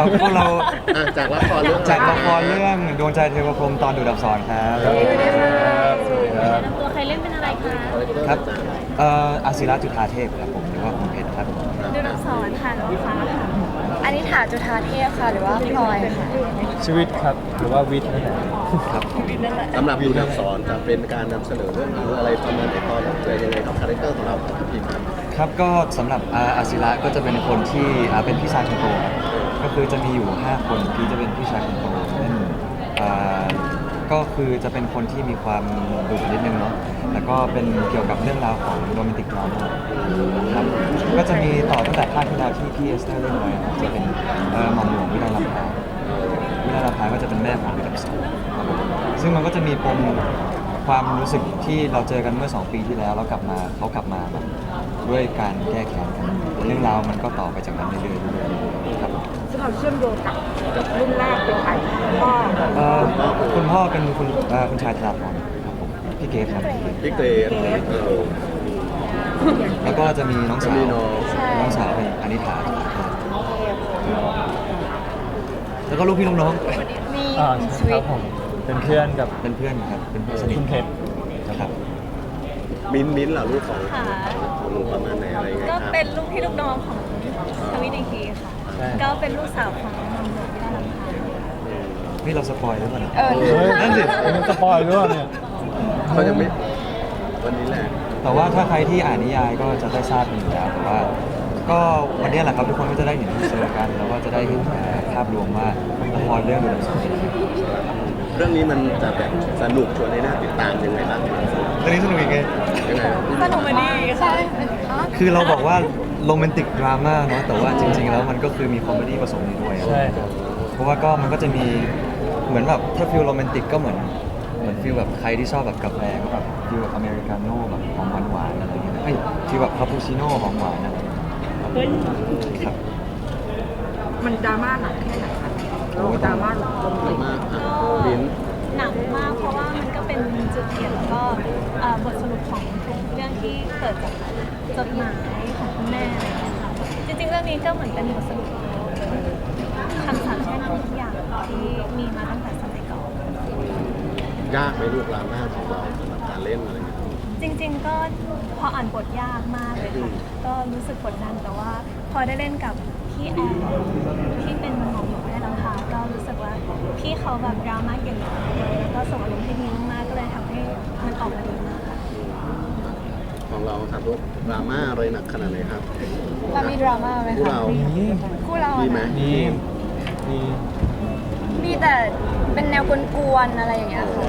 ครับพวกเราอะจากละครเรื่องจากละครเรื่องดวงใจเทวพรหมตอนดูดับสอนครับสวัสดีครับแนะนำตัวใครเล่นเป็นอะไรคะครับเอ่ออาศิระจุธาเทพครับผมหรือว่าคุณเพชรครับดูนักสอนค่ะน้องฟ้าค่ะอันนี้ถาจุธาเทพค่ะหรือว่าพลอยค่ะชีวิตครับหรือว่าวิทย์นั่นแหละครับผมสำหรับดูดับสอนจะเป็นการนำเสนอเรื่องราวอะไรประมาณไหนตอนเจอยังไงครับคาแรคเตอร์ของเราครับพี่ครับครับก็สำหรับอาอาศิระก็จะเป็นคนที่อ่าเป็นพี่ชายคนโตครับ ก็คือจะมีอยู่ 5 คนพี่จะเป็นพี่ชายคนโตเล่นอ่าก็คือจะเป็นคนที่มีความดุนิดนึงเนาะแล้วก็เป็นเกี่ยวกับเรื่องราวของโรแมนติกดราม่าครับก็จะมีต่อตั้งแต่ภาคที่แล้วที่พี่เอสเตอร์เล่นไว้นะครับจะเป็นเอ่อหม่อมหลวงวิไลลำพาวินาราภาก็จะเป็นแม่ของวิดับสองครับผมซึ่งมันก็จะมีปมความรู้สึกที่เราเจอกันเมื่อ 2 ปีที่แล้วแล้วกลับมาเขากลับมาแบบด้วยการแก้แค้นกันเรื่องราวมันก็ต่อไปจากนั้นเรื่อยๆ ซึ่งเราเชื่อมโยงกับรุ่นแรกเป็นใครพ่อเอ่อคุณพ่อเป็นคุณเอ่อคุณชายธนาพรครับผมพี่เกดครับพี่เกรซเออ แล้วก็จะมีน้องสาวจะมีน้องใช่น้องสาวเป็นอนิถาเทพแล้วก็ลูกพี่ลูกน้องมีอ่าคุณสควิรัตบผมเป็นเพื่อนกับเป็นเพื่อนครับ เป็นเพื่อนสนิทคุณเพชรครับ มิ้นท์มิ้นท์เหรอลูกของค่ะของหนูประมาณไหนอะไรยังไงคก็รับเป็นลูกพี่ลูกน้องของทวิตอีกทีค่ะใช่ ก็เป็นลูกสาวของหม่อมหลวงวิไลลำพานี่เราสปอยหรือเปล่าเนี่ยเออเฮ้ยนั่นสิมันสปอยด้วยเนี่ยเขายังไม่วันนี้แหละ แต่ว่าถ้าใครที่อ่านนิยายก็จะได้ทราบกันอยู่แล้วแต่ว่า ก็วันนี้แหละครับทุกคนก็จะได้เห็นทีเซอร์กัน แล้วก็จะได้เห็นเอ่อภาพรวมว่าละครเรื่องดูดับสองเป็นยังไงเรื่องนี้มันจะแบบสนุกชวนให้น่าติดตามยังไงบ้างตอนนี้สนุกอีกไงยังไงสนุกมาดีใช่ค่ะคือเราบอกว่า โรแมนติกดราม่าเนาะแต่ว่าจริง ๆ แล้วมันก็คือมีคอมเมดี้ผสมอยู่ด้วยอะใช่ครับเพราะว่าก็มันก็จะมีเหมือนแบบถ้าฟิลโรแมนติกก็เหมือนเหมือนฟิลแบบใครที่ชอบแบบกาแฟก็แบบฟิลแบบอเมริกาโน่แบบหอมหวานๆอะไรอย่างเงี้ยเอ้ยฟิลแบบคาปูชิโน่หอมหวานอะไรอย่างเงี้ยครับ มันดราม่าหนักแค่ไหนคะเราดราม่าหนักลงดราม่าอะมิ้นท์หนักมากเพราะว่ามันก็เป็นจุดเปลี่ยนแล้วก็เอ่อบทสรุปของทุกเรื่องที่เกิดจากจดหมาย ริงๆเรื่องนี้ก็เหมือนเป็นบทสรุปคำสาปแช่งทุกอย่างที่มีมาตั้งแต่สมัยก่อน ยากไหมลูกดราม่าของเราสำหรับการเล่นอะไรอย่างเงี้ยจริง ๆ ก็พออ่านบทยากมากเลยค่ะ ก็รู้สึกกดดันแต่ว่า พอได้เล่นกับพี่แอนที่เป็นหมอหมอแม่ลำพาก็รู้สึกว่าพี่เขาแบบดราม่าเก่งมากเลยแล้วก็ส่งอารมณ์ที่ดีมากๆก็เลยทำให้มันออกมาดีมากค่ะ ของเราครับลูกดราม่าอะไรหนักขนาดไหนครับ เรามีดราม่าไหมพวกคะเรา นี่คู่เรามีอะไหม นะนี่มีมีแต่เป็นแนวกวนๆอะไรอย่างเงี้ยค่ะ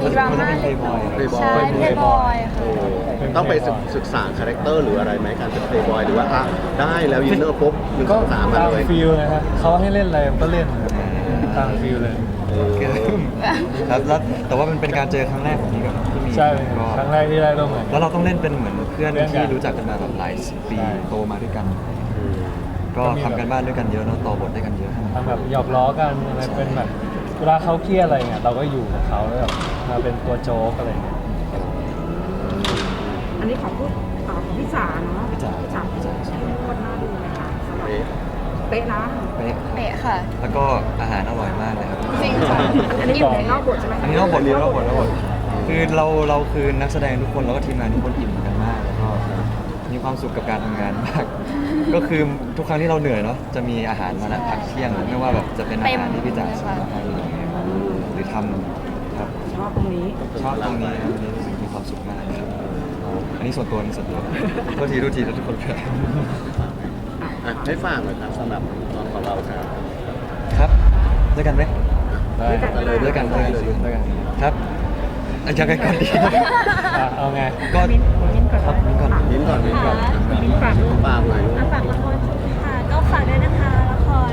มีดราม่าเพลย์บอยเพลย์บอใช่ยเพย์บอยค่ะ โอ้ต้องไปศึกศึกษาคาแรคเตอร์หรืออะไรไหมการเป็นเพลย์บอยหรือว่าอะได้แล้วยินเนอร์ปุ๊บหนึ่งสก็องสามมาตามเลยฟิลนะครับเขาให้เล่นอะไรก็เล่นครับ ตามฟิลเลยเออครับแล้วแต่ว่ามันเป็นการเจอครั้งแรกของพี่กับพี่มีใช่ก็ครั้งแรกที่ได้ร่วมงาน แล้วเราต้องเล่นเป็นเหมือนเพื่อนเพื่อนกันที่รู้จักกันมาแบบหลายสิบปีใช่ โตมาด้วยกันอืมก็ก็มีทำกันบ้านด้วยกันเยอะเนาะต่อบทด้วยกันเยอะ ทำแบบหยอกล้อกันอะไรเป็นแบบเวลาเขาเครียดอะไรเงี้ยเราก็อยู่กับเขาแล้วแบบมาเป็นตัวโจ๊กอะไรเงี้ยอันนี้ของผู้อ่าของพี่จ๋าเนาะพี่จ๋าพี่จ๋าพี่จ๋าใช่โคตรน่า ป๊ะนะเป๊ะเป๊ะค่ะ แล้วก็อาหารอร่อยมากเลยครับ จริงค่ะอันนี้อยู่ในนอกบทใช่ไหมคะอันนี้นอกบทนี้นอกบทนอกบทคือเราเราคือนักแสดงทุกคนแล้วก็ทีมงานทุกคนอิ่มกันมากแล้วก็มีความสุขกับการทำงานมาก ก็คือทุกครั้งที่เราเหนื่อยเนาะจะมีอาหารมานะพักเที่ยงไม่ว่าแบบจะเป็นอาหารที่พี่จ๋าซื้อมาให้หรือทำครับชอบตรงนี้ชอบตรงนี้ครับวันนี้รู้สึกมีความสุขมากครับอันนี้ส่วนตัวอันนี้ส่วนตัวโทษทีโทษทีทุกคนครับ อะให้ฝากหน่อยครับสำหรับน้องของเราครับ ครับด้วยกันไหมได้ไปเลยด้วยกันด้วยกันด้วยกันครับอะยังไงก่อนดีอะเอาไงก็มิ้นมิ้นก่อนครับมิ้นก่อนมิ้นท์ก่อนมิ้นท์ก่อนมิ้นฝากลูกฝากหน่อยลูกอะฝากละครค่ะ ก็ฝากด้วยนะคะละคร